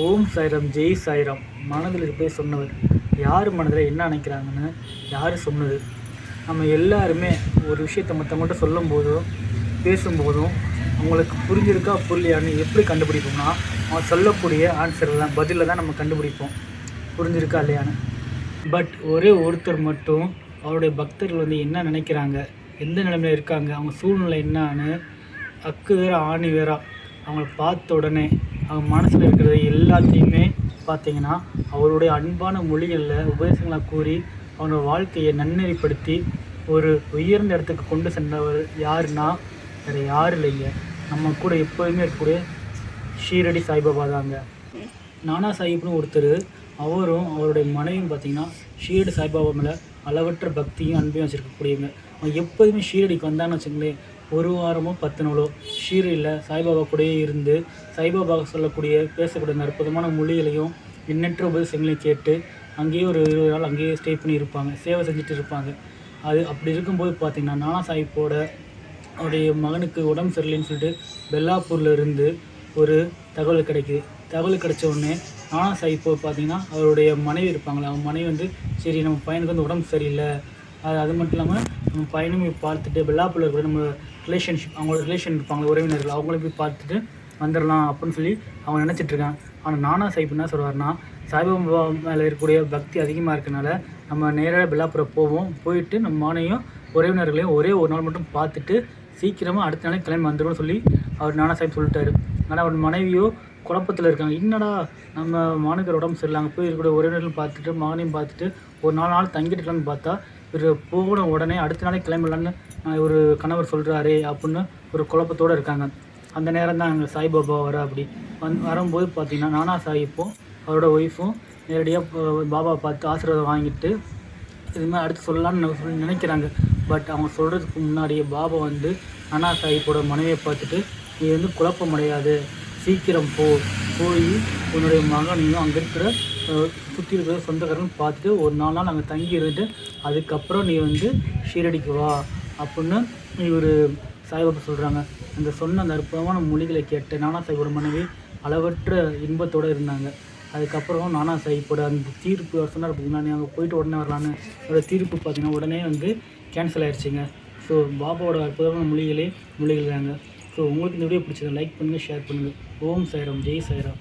ஓம் சாய்ராம் ஜெய் சாய்ராம் மனதில் இருப்பே சொன்னவர். யார் மனதில் என்ன நினைக்கிறாங்கன்னு யார் சொன்னது? நம்ம எல்லாருமே ஒரு விஷயத்தை மற்றவங்கள்ட்ட சொல்லும் போதும் பேசும்போதும் அவங்களுக்கு புரிஞ்சிருக்கா புரியலையான்னு எப்படி கண்டுபிடிப்போம்னா அவன் சொல்லக்கூடிய ஆன்சரில் தான் பதிலில் தான் நம்ம கண்டுபிடிப்போம். புரிஞ்சிருக்கா இல்லையான்னு. பட் ஒரே ஒருத்தர் மட்டும் அவருடைய பக்தர்கள் வந்து என்ன நினைக்கிறாங்க எந்த நிலைமையில் இருக்காங்க அவங்க சூழ்நிலை என்னான்னு அக்கு வேற ஆணி வேற அவங்கள பார்த்த உடனே அவங்க மனசில் இருக்கிறது எல்லாத்தையுமே பார்த்தீங்கன்னா அவருடைய அன்பான மொழிகளில் உபதேசங்களாக கூறி அவனோட வாழ்க்கையை நன்னெறிப்படுத்தி ஒரு உயர்ந்த இடத்துக்கு கொண்டு சென்றவர் யாருன்னா வேறு யாரும் இல்லைங்க. நம்ம கூட எப்போதுமே இருக்கக்கூடிய ஷீரடி சாய்பாபா தாங்க. நானா சாஹிப்னு ஒருத்தர் அவரும் அவருடைய மனைவியும் பார்த்தீங்கன்னா ஷீரடி சாய்பாபா மேலே அளவற்ற பக்தியும் அன்பையும் வச்சுருக்கக்கூடியவங்க. அவன் எப்போதுமே ஷீரடிக்கு வந்தான்னு வச்சுங்களேன் ஒரு வாரமோ பத்து நாளோ ஷீரில் சாய்பாபா கூடயே இருந்து சாய்பாபா சொல்லக்கூடிய பேசக்கூடிய அற்புதமான மொழிகளையும் எண்ணற்ற உபதேசங்களையும் கேட்டு அங்கேயே ஒரு இருபது நாள் அங்கேயே ஸ்டே பண்ணி இருப்பாங்க. சேவை செஞ்சுட்டு இருப்பாங்க. அது அப்படி இருக்கும்போது பார்த்திங்கன்னா நானா சாஹிப்போட அவருடைய மகனுக்கு உடம்பு சரியில்லைன்னு சொல்லிட்டு பெல்லாப்பூரில் இருந்து ஒரு தகவல் கிடைக்குது. தகவல் கிடைச்ச உடனே நானா சாஹிப்போ பார்த்திங்கன்னா அவருடைய மனைவி இருப்பாங்களே அவங்க மனைவி வந்து சரி நம்ம பையனுக்கு வந்து உடம்பு சரியில்லை. அது அது மட்டும் இல்லாமல் நம்ம பையனும் போய் பார்த்துட்டு பெல்லாப்பில் இருக்கிற நம்ம ரிலேஷன்ஷிப் அவங்களோட ரிலேஷன் இருப்பாங்க உறவினர்கள் அவங்களும் போய் பார்த்துட்டு வந்துடலாம் அப்படின்னு சொல்லி அவங்க நினச்சிட்டு இருக்காங்க ஆனால் நானா சாஹிப் என்ன சொல்கிறாருன்னா சாய்பாபா மேலே இருக்கக்கூடிய பக்தி அதிகமாக இருக்கனால நம்ம நேராக பெல்லாப்புரம் போவோம். போயிட்டு நம்ம மானையும் உறவினர்களையும் ஒரே ஒரு நாள் மட்டும் பார்த்துட்டு சீக்கிரமாக அடுத்த நாளே கிளம்பி வந்துடும் சொல்லி அவர் நானா சாஹிப் சொல்லிட்டாரு. ஆனால் அவர் மனைவியோ குழப்பத்தில் இருக்காங்க. என்னடா நம்ம மாணவர் உடம்பு சரியில்லை. அங்கே போய் இருக்கக்கூடிய உறவினர்களும் பார்த்துட்டு மகனையும் பார்த்துட்டு ஒரு நாலு நாள் தங்கிட்டுக்கலாம்னு பார்த்தா இவர் போன உடனே அடுத்த நாளே கிளம்பலான்னு ஒரு கணவர் சொல்கிறாரே அப்படின்னு ஒரு குழப்பத்தோடு இருக்காங்க. அந்த நேரம் தான் அங்கே சாய்பாபா வர அப்படி வந் வரும்போது பார்த்தீங்கன்னா நானா சாஹிப்பும் அவரோட ஒய்ஃபும் நேரடியாக பாபா பார்த்து ஆசீர்வாதம் வாங்கிட்டு இதுமாதிரி அடுத்து சொல்லலாம்னு சொல்லி நினைக்கிறாங்க. பட் அவங்க சொல்கிறதுக்கு முன்னாடியே பாபா வந்து நானா சாஹிப்போட மனைவியை பார்த்துட்டு நீ வந்து குழப்பம் அடையாது சீக்கிரம் போ போய் உன்னுடைய மகனையும் அங்கே இருக்கிற சுற்றி இருக்கிற சொந்தக்காரங்களும் பார்த்துட்டு ஒரு நாலு நாள் அங்கே தங்கி இருந்துட்டு அதுக்கப்புறம் நீ வந்து ஷீரடிக்கு வா அப்படின்னு இவர் சாய்பாபா சொல்கிறாங்க அந்த சொன்ன அந்த அற்புதமான மொழிகளை கேட்டு நானா சாஹிப்போட மனைவி அளவற்ற இன்பத்தோடு இருந்தாங்க. அதுக்கப்புறம் நானா சாஹிப்போட அந்த தீர்ப்பு அவர் சொன்னார் பார்த்தீங்கன்னா நீ அங்கே போயிட்டு உடனே வரலான்னு. அதோட தீர்ப்பு பார்த்தீங்கன்னா உடனே வந்து கேன்சல் ஆயிடுச்சுங்க. ஸோ பாபாவோட அற்புதமான மொழிகளே மொழிகள் ஸோ உங்களுக்கு இந்த வீடியோ பிடிச்சதை லைக் பண்ணுங்கள் ஷேர் பண்ணுங்கள் ஓம் சாய்ராம் ஜெய் சாய்ராம்.